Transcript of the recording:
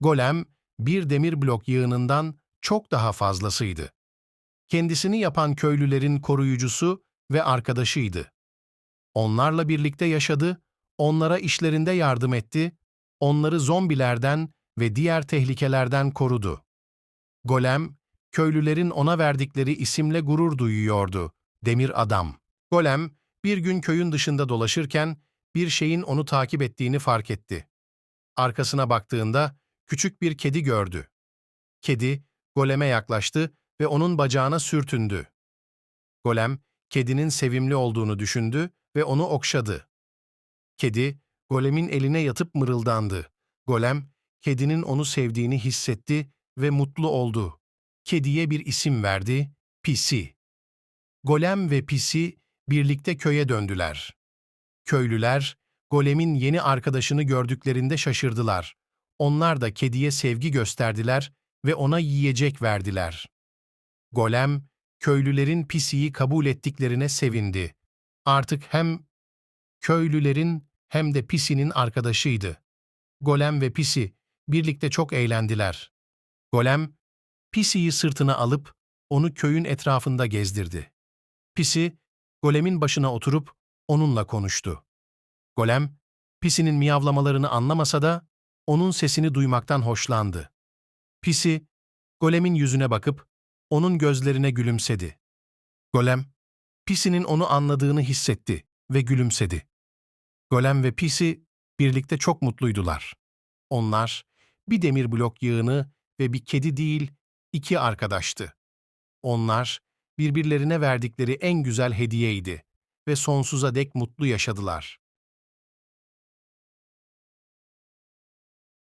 Golem, bir demir blok yığınından çok daha fazlasıydı. Kendisini yapan köylülerin koruyucusu ve arkadaşıydı. Onlarla birlikte yaşadı, onlara işlerinde yardım etti, onları zombilerden ve diğer tehlikelerden korudu. Golem, köylülerin ona verdikleri isimle gurur duyuyordu, Demir Adam. Golem, bir gün köyün dışında dolaşırken bir şeyin onu takip ettiğini fark etti. Arkasına baktığında küçük bir kedi gördü. Kedi, goleme yaklaştı ve onun bacağına sürtündü. Golem, kedinin sevimli olduğunu düşündü ve onu okşadı. Kedi, golemin eline yatıp mırıldandı. Golem, kedinin onu sevdiğini hissetti ve mutlu oldu. Kediye bir isim verdi, Pisi. Golem ve Pisi birlikte köye döndüler. Köylüler, golemin yeni arkadaşını gördüklerinde şaşırdılar. Onlar da kediye sevgi gösterdiler ve ona yiyecek verdiler. Golem, köylülerin Pisi'yi kabul ettiklerine sevindi. Artık hem köylülerin hem de Pisi'nin arkadaşıydı. Golem ve Pisi birlikte çok eğlendiler. Golem, Pisi'yi sırtına alıp onu köyün etrafında gezdirdi. Pisi, Golem'in başına oturup onunla konuştu. Golem, Pisi'nin miyavlamalarını anlamasa da onun sesini duymaktan hoşlandı. Pisi, Golem'in yüzüne bakıp onun gözlerine gülümsedi. Golem, Pisi'nin onu anladığını hissetti ve gülümsedi. Golem ve Pisi birlikte çok mutluydular. Onlar bir demir blok yığını ve bir kedi değil, iki arkadaştı. Onlar birbirlerine verdikleri en güzel hediyeydi ve sonsuza dek mutlu yaşadılar.